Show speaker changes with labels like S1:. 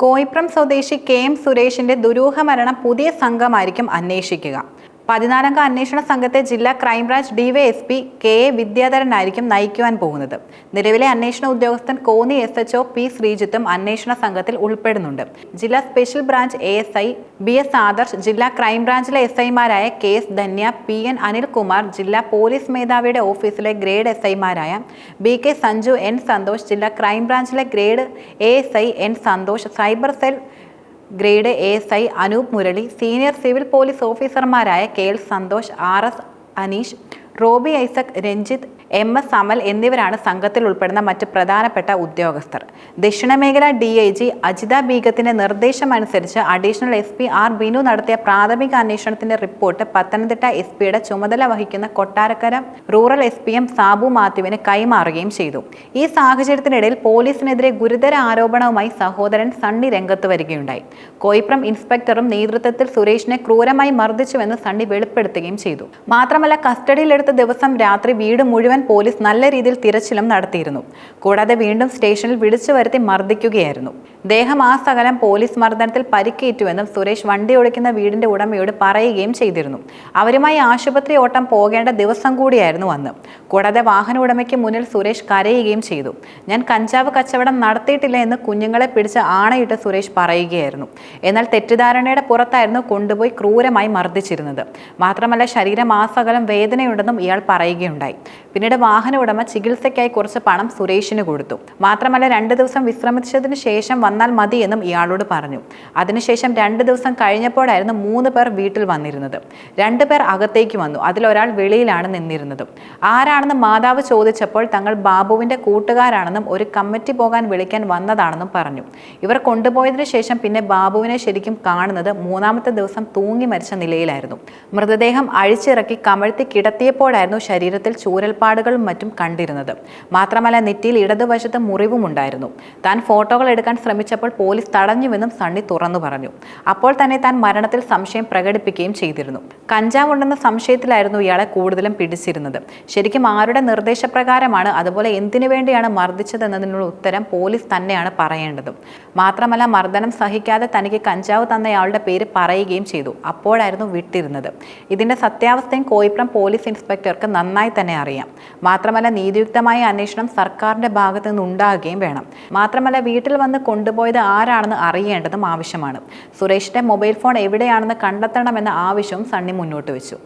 S1: കോയിപ്രം സ്വദേശി K M സുരേഷിന്റെ ദുരൂഹ മരണം പുതിയ സംഘമായിരിക്കും അന്വേഷിക്കുക. പതിനാലംഗ അന്വേഷണ സംഘത്തെ ജില്ലാ crime branch DYSP K A വിദ്യാധരനായിരിക്കും നയിക്കുവാൻ പോകുന്നത്. നിലവിലെ അന്വേഷണ ഉദ്യോഗസ്ഥൻ Konni S H O P ശ്രീജിത്തും അന്വേഷണ സംഘത്തിൽ ഉൾപ്പെടുന്നുണ്ട്. ജില്ലാ special branch A S I B S Adarsh ജില്ലാ ക്രൈംബ്രാഞ്ചിലെ എസ് ഐമാരായ K S Dhanya P N Anilkumar ജില്ലാ പോലീസ് മേധാവിയുടെ ഓഫീസിലെ ഗ്രേഡ് എസ് ഐമാരായ B K Sanju N Santhosh ജില്ലാ ക്രൈംബ്രാഞ്ചിലെ grade A S I N Santhosh cyber cell grade S I Anoop Murali senior civil police ഓഫീസർമാരായ K L Santhosh R S Aneesh Robi Isaac Ranjith M S Amal എന്നിവരാണ് സംഘത്തിൽ ഉൾപ്പെടുന്ന മറ്റ് പ്രധാനപ്പെട്ട ഉദ്യോഗസ്ഥർ. ദക്ഷിണമേഖല D I G Ajitha ബീഗത്തിന്റെ നിർദ്ദേശമനുസരിച്ച് additional S P R Binu നടത്തിയ പ്രാഥമിക അന്വേഷണത്തിന്റെ റിപ്പോർട്ട് പത്തനംതിട്ട എസ് പിയുടെ ചുമതല വഹിക്കുന്ന Kottarakkara rural S P M Sabu മാത്യുവിന് കൈമാറുകയും ചെയ്തു. ഈ സാഹചര്യത്തിനിടയിൽ പോലീസിനെതിരെ ഗുരുതര ആരോപണവുമായി സഹോദരൻ സണ്ണി രംഗത്ത് വരികയുണ്ടായി. കോയിപ്രം ഇൻസ്പെക്ടറും നേതൃത്വത്തിൽ സുരേഷിനെ ക്രൂരമായി മർദ്ദിച്ചുവെന്ന് സണ്ണി വെളിപ്പെടുത്തുകയും ചെയ്തു. മാത്രമല്ല കസ്റ്റഡിയിലെടുത്ത ദിവസം രാത്രി വീട് മുഴുവൻ പോലീസ് നല്ല രീതിയിൽ തിരച്ചിലും നടത്തിയിരുന്നു. കൂടാതെ വീണ്ടും സ്റ്റേഷനിൽ വിളിച്ചു വരുത്തി മർദ്ദിക്കുകയായിരുന്നു. ദേഹം ആ സകലം പോലീസ് മർദ്ദനത്തിൽ പരിക്കേറ്റുവെന്നും സുരേഷ് വണ്ടി ഓടിക്കുന്ന വീടിന്റെ ഉടമയോട് പറയുകയും ചെയ്തിരുന്നു. അവരുമായി ആശുപത്രി ഓട്ടം പോകേണ്ട ദിവസം കൂടിയായിരുന്നു അന്ന്. കൂടാതെ വാഹന ഉടമയ്ക്ക് മുന്നിൽ സുരേഷ് കരയുകയും ചെയ്തു. ഞാൻ കഞ്ചാവ് കച്ചവടം നടത്തിയിട്ടില്ല എന്ന് കുഞ്ഞുങ്ങളെ പിടിച്ച് ആണയിട്ട് സുരേഷ് പറയുകയായിരുന്നു. എന്നാൽ തെറ്റിദ്ധാരണയുടെ പുറത്തായിരുന്നു കൊണ്ടുപോയി ക്രൂരമായി മർദ്ദിച്ചിരുന്നത്. മാത്രമല്ല ശരീരം ആസകലം വേദനയുണ്ടെന്നും ഇയാൾ പറയുകയുണ്ടായി. പിന്നീട് വാഹന ഉടമ ചികിത്സയ്ക്കായി കുറച്ച് പണം സുരേഷിന് കൊടുത്തു. മാത്രമല്ല രണ്ട് ദിവസം വിശ്രമിച്ചതിന് ശേഷം വന്നാൽ മതിയെന്നും ഇയാളോട് പറഞ്ഞു. അതിനുശേഷം രണ്ട് ദിവസം കഴിഞ്ഞപ്പോഴായിരുന്നു മൂന്ന് പേർ വീട്ടിൽ വന്നിരുന്നത്. രണ്ട് പേർ അകത്തേക്ക് വന്നു. അതിലൊരാൾ വെളിയിലാണ് നിന്നിരുന്നത്. ആരാണെന്ന് മാതാവ് ചോദിച്ചപ്പോൾ തങ്ങൾ ബാബുവിന്റെ കൂട്ടുകാരാണെന്നും ഒരു കമ്മിറ്റി പോകാൻ വിളിക്കാൻ വന്നതാണെന്നും പറഞ്ഞു. ഇവർ കൊണ്ടുപോയതിനു ശേഷം പിന്നെ ബാബുവിനെ ശരിക്കും കാണുന്നത് മൂന്നാമത്തെ ദിവസം തൂങ്ങി മരിച്ച നിലയിലായിരുന്നു. മൃതദേഹം അഴിച്ചിറക്കി കമഴ്ത്തി കിടത്തിയപ്പോഴായിരുന്നു ശരീരത്തിൽ ചൂരൽപ്പാടുകളും മറ്റും കണ്ടിരുന്നത്. മാത്രമല്ല നെറ്റിയിൽ ഇടതുവശത്ത് മുറിവുമുണ്ടായിരുന്നു. താൻ ഫോട്ടോകൾ എടുക്കാൻ ശ്രമിച്ചപ്പോൾ പോലീസ് തടഞ്ഞുവെന്നും സണ്ണി തുറന്നു പറഞ്ഞു. അപ്പോൾ തന്നെ താൻ മരണത്തിൽ സംശയം പ്രകടിപ്പിക്കുകയും ചെയ്തിരുന്നു. കഞ്ചാവ് ഉണ്ടെന്ന സംശയത്തിലായിരുന്നു ഇയാളെ കൂടുതലും പിടിച്ചിരുന്നത്. ശരിക്കും ആരുടെ നിർദ്ദേശപ്രകാരമാണ് അതുപോലെ എന്തിനു വേണ്ടിയാണ് മർദ്ദിച്ചതെന്നതിനുള്ള ഉത്തരം പോലീസ് തന്നെയാണ് പറയേണ്ടത്. മാത്രമല്ല മർദ്ദനം സഹിക്കാതെ തനിക്ക് കഞ്ചാവ് തന്നയാളുടെ പേര് പറയുകയും ചെയ്തു. അപ്പോഴായിരുന്നു വിട്ടിരുന്നത്. ഇതിന്റെ സത്യാവസ്ഥയും കോയിപ്രം പോലീസ് ഇൻസ്പെക്ടർക്ക് നന്നായി തന്നെ അറിയാം. മാത്രമല്ല നീതിയുക്തമായ അന്വേഷണം സർക്കാരിന്റെ ഭാഗത്തു നിന്ന് ഉണ്ടാകുകയും വേണം. മാത്രമല്ല വീട്ടിൽ വന്ന് കൊണ്ടുപോയത് ആരാണെന്ന് അറിയേണ്ടതും ആവശ്യമാണ്. സുരേഷിന്റെ മൊബൈൽ ഫോൺ എവിടെയാണെന്ന് കണ്ടെത്തണമെന്ന ആവശ്യവും സണ്ണി മുന്നോട്ട് വെച്ചു.